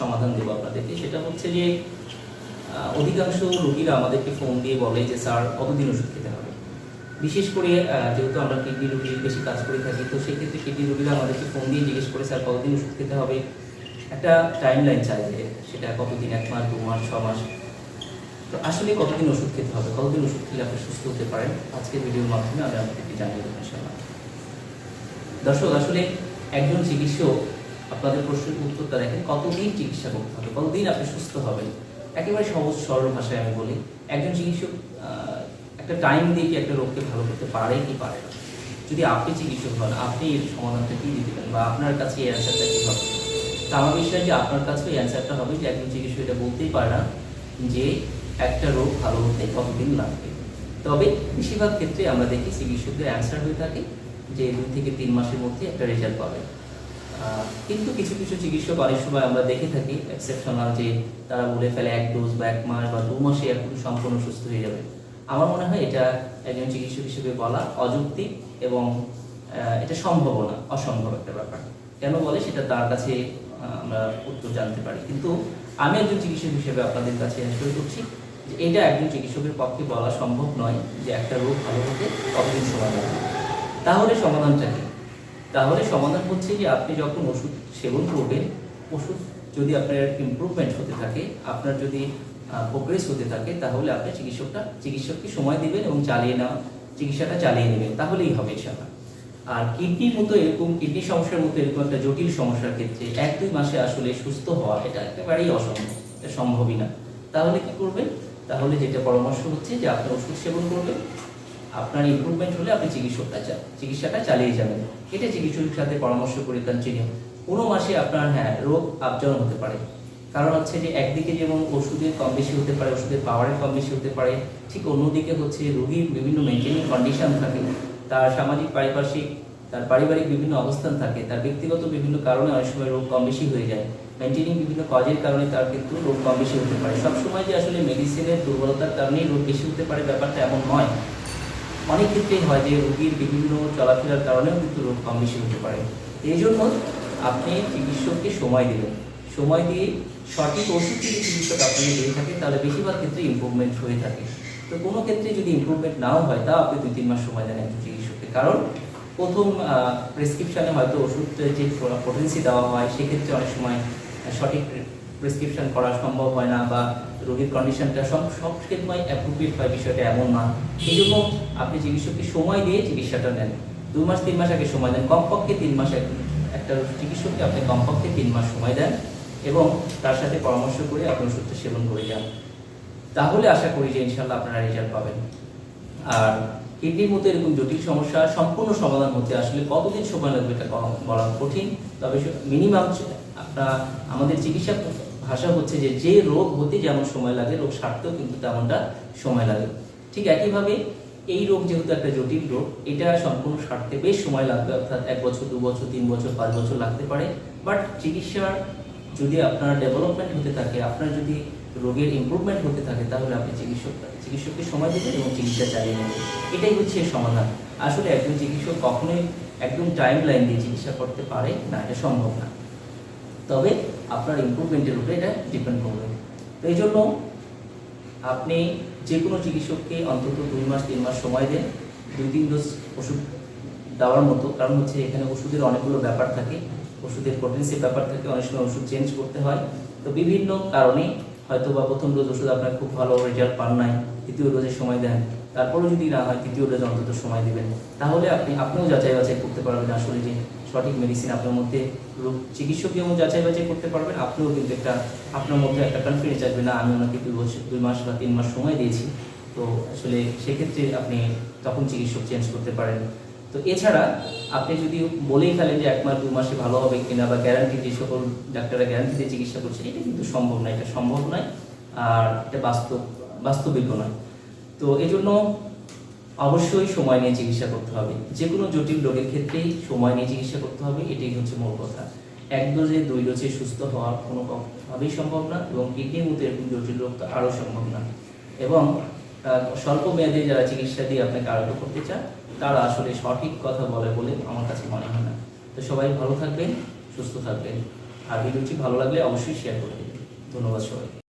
সমাধান দেবো আপনাদেরকে। সেটা হচ্ছে যে অধিকাংশ রোগীরা আমাদেরকে ফোন দিয়ে বলে যে, স্যার, কতদিন ওষুধ খেতে হবে? বিশেষ করে যেহেতু আমরা কিডনি রোগীর বেশি কাজ করে থাকি, তো সেই ক্ষেত্রে কিডনি রোগীরা আমাদেরকে ফোন দিয়ে জিজ্ঞেস করে, স্যার, কতদিন ওষুধ খেতে হবে? একটা টাইম লাইন চাই যে, সেটা কতদিন, এক মাস, দু মাস, ছ মাস? তো আসলে কতদিন ওষুধ খেতে হবে? কতদিন ওষুধ খেলে আপনি সুস্থ হতে পারেন? আজকের ভিডিওর মাধ্যমে আমি আপনাদেরকে জানিয়ে দেবো, ইনশাআল্লাহ। দর্শক, আসলে একজন চিকিৎসক আপনাদের প্রশ্নের উত্তরটা দেখেন, কতদিন চিকিৎসা করতে হবে, কতদিন আপনি সুস্থ হবেন? একেবারে সহজ, সরল ভাষায় আমি বলি, একজন চিকিৎসক একটা টাইম দিয়ে কি একটা রোগকে ভালো করতে পারে কি পারে না? যদি আপনি চিকিৎসক হন, আপনি এর সমাধানটা কি পারেন বা আপনার কাছে এই অ্যান্সারটা কী হবে? তা আমার বিশ্বাস যে আপনার কাছে এই অ্যান্সারটা হবে যে একজন চিকিৎসক এটা বলতেই পারে না যে একটা রোগ ভালো হতে কতদিন লাগবে। তবে বেশিরভাগ ক্ষেত্রে আমরা দেখি চিকিৎসকদের অ্যান্সার হয়ে থাকে যে দুই থেকে তিন মাসের মধ্যে একটা রেজাল্ট পাবে। কিন্তু কিছু কিছু চিকিৎসক অনেক সময় আমরা দেখে থাকি এক্সেপশনাল যে তারা বলে ফেলে এক ডোজ বা এক মাস বা দু মাসে এখন সম্পূর্ণ সুস্থ হয়ে যাবে। আমার মনে হয় এটা একজন চিকিৎসক হিসেবে বলা অযৌক্তিক এবং এটা সম্ভব না, অসম্ভব একটা ব্যাপার। কেন বলে? সেটা তার কাছে আমরা উত্তর জানতে পারি। কিন্তু আমি একজন চিকিৎসক হিসেবে আপনাদের কাছে শুরু করছি যে এটা একজন চিকিৎসকের পক্ষে বলা সম্ভব নয় যে একটা রোগ ভালো হতে কতদিন সময় লাগবে। তাহলে সমাধানটা কি? তাহলে সমাধান হচ্ছে যে আপনি যখন ওষুধ সেবন করবেন, ওষুধ যদি আপনার ইমপ্রুভমেন্ট হতে থাকে, আপনার যদি প্রোগ্রেস হতে থাকে, তাহলে আপনি চিকিৎসকটা, চিকিৎসককে সময় দিবেন এবং চালিয়ে নেওয়া, চিকিৎসাটা চালিয়ে নেবেন। তাহলেই হবে ইনশাআল্লাহ। আর কিডনির মতো এরকম, কিডনি সমস্যার মতো এরকম একটা জটিল সমস্যার ক্ষেত্রে এক দুই মাসে আসলে সুস্থ হওয়া এটা একেবারেই অসম্ভব, এটা সম্ভবই না। তাহলে কি করবেন? তাহলে যেটা পরামর্শ হচ্ছে যে আপনি ওষুধ সেবন করবেন আপনার ইমপ্রুভমেন্ট হলে আপনি চিকিৎসকটা চিকিৎসাটা চালিয়ে যাবেন। এটা চিকিৎসকের সাথে পরামর্শ করে কন্টিনিউ কোনো মাসে আপনার হ্যাঁ রোগ আপজাউন হতে পারে। কারণ হচ্ছে যে একদিকে যেমন ওষুধের কম বেশি হতে পারে, ওষুধের পাওয়ারের কম বেশি হতে পারে, ঠিক অন্যদিকে হচ্ছে রোগীর বিভিন্ন মেনটেনিং কন্ডিশন থাকে, তার সামাজিক, পারিপার্শ্বিক, তার পারিবারিক বিভিন্ন অবস্থান থাকে, তার ব্যক্তিগত বিভিন্ন কারণে অনেক সময় রোগ কম বেশি হয়ে যায়। মেনটেনিং বিভিন্ন কজের কারণে তার কিন্তু রোগ কম বেশি হতে পারে। সবসময় যে আসলে মেডিসিনের দুর্বলতার কারণেই রোগ বেশি হতে পারে ব্যাপারটা এমন নয়। অনেক ক্ষেত্রেই হয় যে রোগীর বিভিন্ন চলাফেরার কারণেও কিন্তু রোগ কম বেশি হতে পারে। এই জন্য আপনি চিকিৎসককে সময় দেবেন। সময় দিয়ে সঠিক ওষুধ যদি চিকিৎসক আপনাকে দিয়ে থাকে, তাহলে বেশিরভাগ ক্ষেত্রে ইমপ্রুভমেন্ট হয়ে থাকে। তো কোনো ক্ষেত্রে যদি ইমপ্রুভমেন্ট নাও হয়, তাও আপনি দুই, তিন মাস সময় দেন একজন চিকিৎসককে কারণ প্রথম প্রেসক্রিপশানে হয়তো ওষুধের যে পোটেন্সি দেওয়া হয়, সেক্ষেত্রে অনেক সময় সঠিক, প্রেসক্রিপশন করা সম্ভব হয় না বা রোগীর কন্ডিশনটা সব সব ক্ষেত্রে অ্যাপ্রোপ্রিয়েট হয় বিষয়টা এমন না। এই জন্য আপনি চিকিৎসককে সময় দিয়ে চিকিৎসাটা নেন। দু মাস, তিন মাস আগে সময় দেন। কমপক্ষে তিন মাস এক- একটা চিকিৎসককে আপনি কমপক্ষে তিন মাস সময় দেন এবং তার সাথে পরামর্শ করে আপনি ওষুধটা সেবন করে যান। তাহলে আশা করি যে ইনশাল্লাহ আপনারা রেজাল্ট পাবেন। আর কিডনির মতো এরকম জটিল সমস্যা, সম্পূর্ণ সমাধান হতে আসলে কতদিন সময় লাগবে এটা বলা কঠিন। তবে মিনিমাম আপনার আমাদের চিকিৎসা ভাষা হচ্ছে যে যে রোগ হতে যেমন সময় লাগে, রোগ সারতেও কিন্তু তেমনটা সময় লাগে। ঠিক একইভাবে এই রোগ যেহেতু একটা জটিল রোগ, এটা সম্পূর্ণ সারতে বেশ সময় লাগবে, অর্থাৎ এক বছর, দু বছর, তিন বছর, পাঁচ বছর লাগতে পারে। বাট চিকিৎসার যদি আপনার ডেভেলপমেন্ট হতে থাকে, আপনার যদি রোগের ইমপ্রুভমেন্ট হতে থাকে, তাহলে আপনি চিকিৎসক, চিকিৎসককে সময় দেবেন এবং চিকিৎসা চালিয়ে নেবেন। এটাই হচ্ছে সমাধান। আসলে একজন চিকিৎসক কখনোই একদম টাইম লাইন দিয়ে চিকিৎসা করতে পারে না, এটা সম্ভব না। তবে আপনার ইম্প্রুভমেন্টের উপরে এটা ডিপেন্ড করবে। তো এই জন্য আপনি যে কোনো চিকিৎসককে অন্তত দুই মাস, তিন মাস সময় দেন, দুই, তিন ডোজ ওষুধ দেওয়ার মতো। কারণ হচ্ছে এখানে ওষুধের অনেকগুলো ব্যাপার থাকে, ওষুধের পোটেন্সির ব্যাপার থাকে, অনেক সময় ওষুধ চেঞ্জ করতে হয়। তো বিভিন্ন কারণে হয়তো বা প্রথম ডোজ ওষুধ আপনার খুব ভালো রেজাল্ট পান নাই, দ্বিতীয় ডোজে সময় দেন, তারপরেও যদি না হয়, তৃতীয় ডোজ অন্তত সময় দেবেন। তাহলে আপনি, আপনিও যাচাই বাছাই করতে পারবেন আসলে যে সঠিক মেডিসিন আপনার মধ্যে রোগ চিকিৎসক যেমন যাচাই বাছাই করতে পারবেন, আপনিও কিন্তু একটা, আপনার মধ্যে একটা কনফিডেন্স আসবে না, আমি ওনাকে দুই বছর, দুই মাস বা তিন মাস সময় দিয়েছি। তো আসলে সেক্ষেত্রে আপনি তখন চিকিৎসক চেঞ্জ করতে পারেন। তো এছাড়া আপনি যদি বলেই ফেলেন যে এক মাস, দু মাসে ভালো হবে কিনা বা গ্যারান্টি যে সকল ডাক্তাররা গ্যারান্টি দিয়ে চিকিৎসা করছে, এটা কিন্তু সম্ভব নয়, এটা সম্ভব নয়, আর এটা বাস্তব বাস্তবিক নয়। তো এই জন্য অবশ্যই সময় নিয়ে চিকিৎসা করতে হবে। যে কোনো জটিল রোগের ক্ষেত্রেই সময় নিয়ে চিকিৎসা করতে হবে, এটাই হচ্ছে মূল কথা। এক ডোজে দুই ডোজে সুস্থ হওয়া কোনো ভাবেই সম্ভব না এবং কিডনির মতো এরকম জটিল রোগ তো আরও সম্ভব না। এবং স্বল্প মেয়াদে যারা চিকিৎসা দিয়ে আপনাকে আরোগ্য করতে চান, তারা আসলে সঠিক কথা বলে বলে আমার কাছে মনে হয় না। তো সবাই ভালো থাকবেন, সুস্থ থাকবেন। আর ভিডিওটি ভালো লাগলে অবশ্যই শেয়ার করে দেবেন। ধন্যবাদ সবাই